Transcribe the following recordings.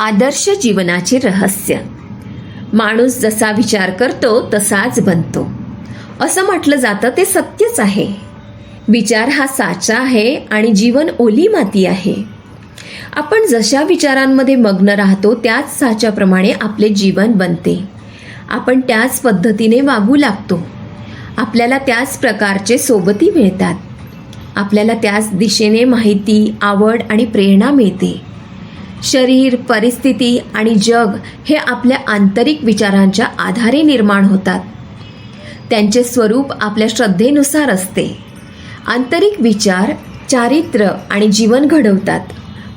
आदर्श जीवनाचे रहस्य. माणूस जसा विचार करतो तसाच बनतो. असं म्हटलं जातं ते सत्यच आहे. विचार हा साचा आहे आणि जीवन ओली माती आहे. आपण जशा विचारांमध्ये मग्न राहतो त्याच साच्याप्रमाणे आपले जीवन बनते. आपण त्याच पद्धतीने वागू लागतो. आपल्याला त्याच प्रकारचे सोबती मिळतात. आपल्याला त्याच दिशेने माहिती आवड आणि प्रेरणा मिळते. शरीर परिस्थिती आणि जग हे आपल्या आंतरिक विचारांच्या आधारे निर्माण होतात. त्यांचे स्वरूप आपल्या श्रद्धेनुसार असते. आंतरिक विचार चारित्र्य आणि जीवन घडवतात.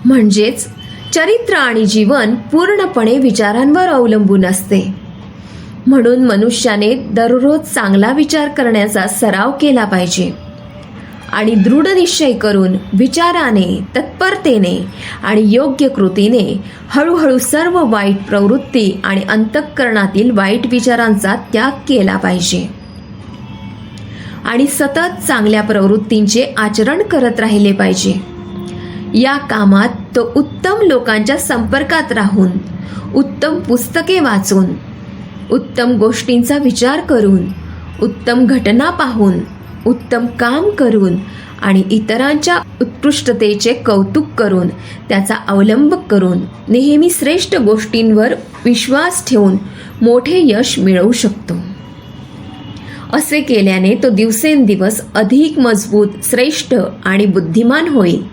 म्हणजेच चरित्र आणि जीवन पूर्णपणे विचारांवर अवलंबून असते. म्हणून मनुष्याने दररोज चांगला विचार करण्याचा सराव केला पाहिजे. आणि दृढ निश्चय करून विचाराने तत्परतेने आणि योग्य कृतीने हळूहळू सर्व वाईट प्रवृत्ती आणि अंतःकरणातील वाईट विचारांचा त्याग केला पाहिजे. आणि सतत चांगल्या प्रवृत्तींचे आचरण करत राहिले पाहिजे. या कामात तो उत्तम लोकांच्या संपर्कात राहून उत्तम पुस्तके वाचून उत्तम गोष्टींचा विचार करून उत्तम घटना पाहून उत्तम काम करून आणि इतरांच्या उत्कृष्टतेचे कौतुक करून त्याचा अवलंब करून नेहमी श्रेष्ठ गोष्टींवर विश्वास ठेवून मोठे यश मिळवू शकतो. असे केल्याने तो दिवसेंदिवस अधिक मजबूत श्रेष्ठ आणि बुद्धिमान होईल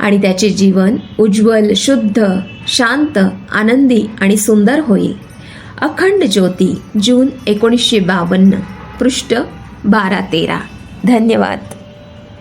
आणि त्याचे जीवन उज्ज्वल शुद्ध शांत आनंदी आणि सुंदर होईल. अखंड ज्योती जून एकोणीसशे बावन्न पृष्ठ बारा तेरा. धन्यवाद.